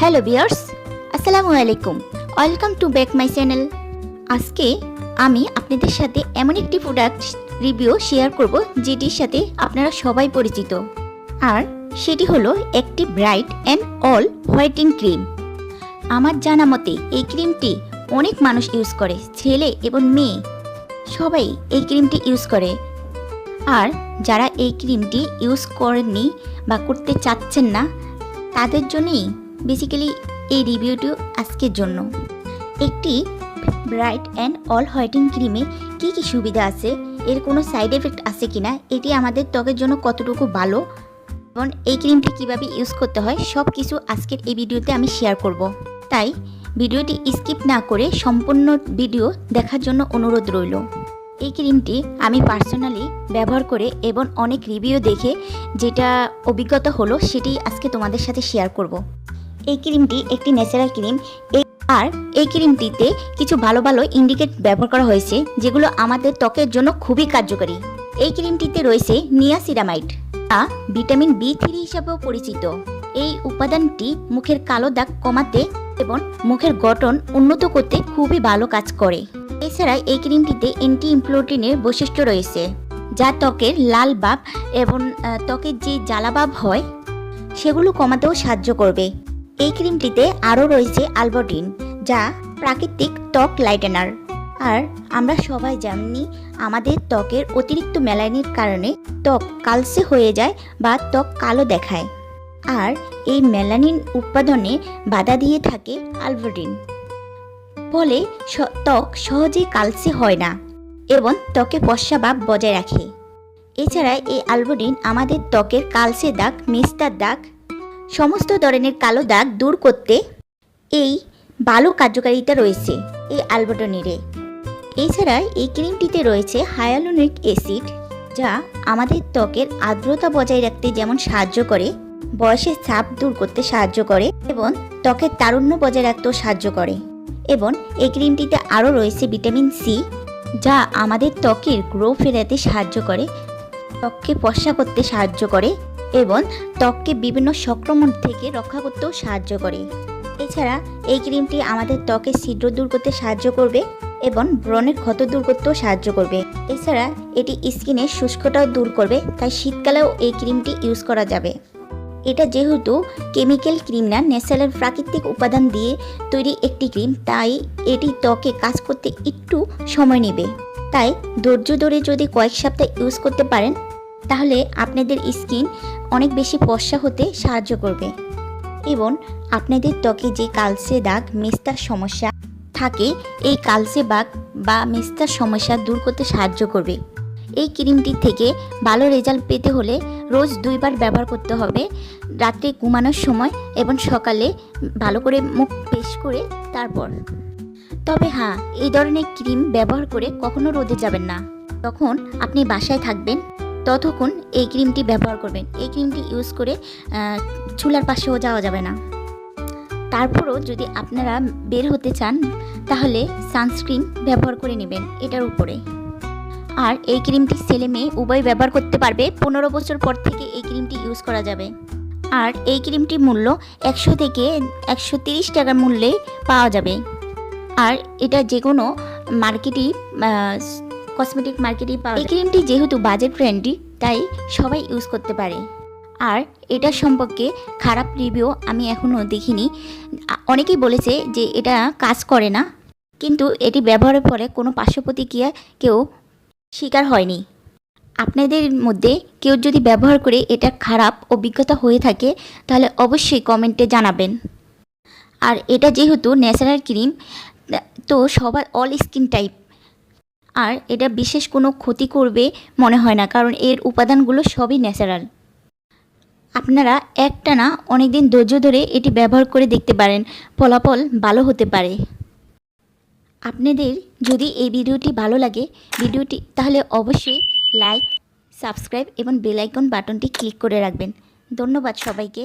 Hello viewers আসসালামু আলাইকুম welcome to back my channel আজকে আমি আপনাদের সাথে এমন একটি প্রোডাক্ট রিভিউ শেয়ার করব, যেটির সাথে আপনারা সবাই পরিচিত। আর সেটি হলো একটি bright and all whitening cream আমার জানা মতে, এই ক্রিমটি অনেক মানুষ ইউজ করে, ছেলে এবং মেয়ে। সবাই এই ক্রিমটি ইউজ করে। আর যারা এই ক্রিমটি ইউজ করেননি বা করতে চাচ্ছেন না, তাদের জন্যই বেসিক্যালি এই রিভিউটি আজকের জন্য। একটি ব্রাইট অ্যান্ড অল হোয়াইটিং ক্রিমে কী কী সুবিধা আছে? এর কোনো সাইড এফেক্ট আছে কি না এটি আমাদের ত্বকের জন্য কতটুকু ভালো? এবং এই ক্রিমটি কীভাবে ইউজ করতে হয়? সব কিছু আজকের এই ভিডিওতে আমি শেয়ার করব। তাই ভিডিওটি স্কিপ না করে সম্পূর্ণ ভিডিও দেখার জন্য অনুরোধ রইল। এই ক্রিমটি আমি পার্সোনালি ব্যবহার করে এবং অনেক রিভিউ দেখে যেটা অভিজ্ঞতা হলো সেটি আজকে তোমাদের সাথে শেয়ার করব। এই ক্রিমটি একটি ন্যাচারাল ক্রিম। আর এই ক্রিমটিতে কিছু ভালো ভালো ইন্ডিকেট ব্যবহার করা হয়েছে, যেগুলো আমাদের ত্বকের জন্য খুবই কার্যকরী। এই ক্রিমটিতে রয়েছে নিয়াসিরামাইড, যা ভিটামিন বি থ্রি হিসাবেও পরিচিত। এই উপাদানটি মুখের কালো দাগ কমাতে এবং মুখের গঠন উন্নত করতে খুবই ভালো কাজ করে। এছাড়া এই ক্রিমটিতে অ্যান্টি ইনফ্লোটিনের বৈশিষ্ট্য রয়েছে, যা ত্বকের লাল ভাব এবং ত্বকের যে জ্বালা ভাব হয়, সেগুলো কমাতেও সাহায্য করবে। এই ক্রিমটিতে আরও রয়েছে আলবটিন যা প্রাকৃতিক ত্বক লাইটেনার। আর আমরা সবাই জানি আমাদের ত্বকের অতিরিক্ত মেলানির কারণে ত্বক কালসে হয়ে যায় বা ত্বক কালো দেখায়। আর এই মেলানিন উৎপাদনে বাধা দিয়ে থাকে আলবটিন ফলে ত্বক সহজেই কালসে হয় না এবং ত্বকে পশা ভাব বজায় রাখে। এছাড়া এই আলবোডিন আমাদের ত্বকের কালসে দাগ, মেস্তার দাগ সমস্ত ধরনের কালো দাগ দূর করতে এই ভালো কার্যকারিতা রয়েছে এই আলবোডনিরে এছাড়া এই ক্রিমটিতে রয়েছে হায়ালুনিক অ্যাসিড, যা আমাদের ত্বকের আর্দ্রতা বজায় রাখতে যেমন সাহায্য করে, বয়সের চাপ দূর করতে সাহায্য করে এবং ত্বকের তারুণ্য বজায় রাখতেও সাহায্য করে। এবং এই ক্রিমটিতে আরও রয়েছে ভিটামিন সি, যা আমাদের ত্বকের গ্রো ফেরাতে সাহায্য করে, ত্বককে পশা করতে সাহায্য করে এবং ত্বককে বিভিন্ন সংক্রমণ থেকে রক্ষা করতেও সাহায্য করে। এছাড়া এই ক্রিমটি আমাদের ত্বকের ছিদ্র দূর করতে সাহায্য করবে এবং ব্রণের ক্ষত দূর করতেও সাহায্য করবে। এছাড়া এটি স্কিনের শুষ্কতাও দূর করবে, তাই শীতকালেও এই ক্রিমটি ইউজ করা যাবে। এটা যেহেতু কেমিক্যাল ক্রিম না, ন্যাচারাল প্রাকৃতিক উপাদান দিয়ে তৈরি একটি ক্রিম, তাই এটি ত্বকে কাজ করতে একটু সময় নেবে। তাই ধৈর্য ধরে যদি কয়েক সপ্তাহ ইউজ করতে পারেন, তাহলে আপনাদের স্কিন অনেক বেশি ফর্সা হতে সাহায্য করবে। এবং আপনাদের ত্বকে যে কালসে দাগ, মেস্তার সমস্যা থাকে, এই কালসে বাগ বা মেস্তার সমস্যা দূর করতে সাহায্য করবে। এই ক্রিমটি থেকে ভালো রেজাল্ট পেতে হলে রোজ দুইবার ব্যবহার করতে হবে, রাত্রে ঘুমানোর সময় এবং সকালে ভালো করে মুখ পেশ করে তারপর। তবে হ্যাঁ এই ধরনের ক্রিম ব্যবহার করে কখনো রোদে যাবেন না। তখন আপনি বাসায় থাকবেন ততক্ষণ এই ক্রিমটি ব্যবহার করবেন। এই ক্রিমটি ইউজ করে চুলার পাশেও যাওয়া যাবে না। তারপরও যদি আপনারা বের হতে চান, তাহলে সানস্ক্রিন ব্যবহার করে নেবেন এটার উপরে। আর এই ক্রিমটি ছেলে মেয়ে উভয় ব্যবহার করতে পারবে। পনেরো বছর পর থেকে এই ক্রিমটি ইউজ করা যাবে। আর এই ক্রিমটির মূল্য একশো থেকে একশো তিরিশ টাকার মূল্যে পাওয়া যাবে। আর এটা যে কোনো মার্কেটই কসমেটিক মার্কেটেই পাওয়া এই ক্রিমটি যেহেতু বাজেট ফ্রেন্ডলি তাই সবাই ইউজ করতে পারে। আর এটা সম্পর্কে খারাপ রিভিউ আমি এখনও দেখিনি। অনেকেই বলেছে যে এটা কাজ করে না। কিন্তু এটি ব্যবহারের পরে কোনো পার্শ্ব প্রতিক্রিয়া কেউ শিকার হয়নি। আপনাদের মধ্যে কেউ যদি ব্যবহার করে এটা খারাপ অভিজ্ঞতা হয়ে থাকে, তাহলে অবশ্যই কমেন্টে জানাবেন। আর এটা যেহেতু ন্যাচারাল ক্রিম, তো সবার অল স্কিন টাইপ আর এটা বিশেষ কোনো ক্ষতি করবে মনে হয় না, কারণ এর উপাদানগুলো সবই ন্যাচারাল। আপনারা একটানা অনেক দিন ধৈর্য ধরে এটি ব্যবহার করে দেখতে পারেন, ফলাফল ভালো হতে পারে। আপনাদের যদি এই ভিডিওটি ভালো লাগে, ভিডিওটি তাহলে অবশ্যই লাইক, সাবস্ক্রাইব এবং বেলাইকন বাটনটি ক্লিক করে রাখবেন। ধন্যবাদ সবাইকে।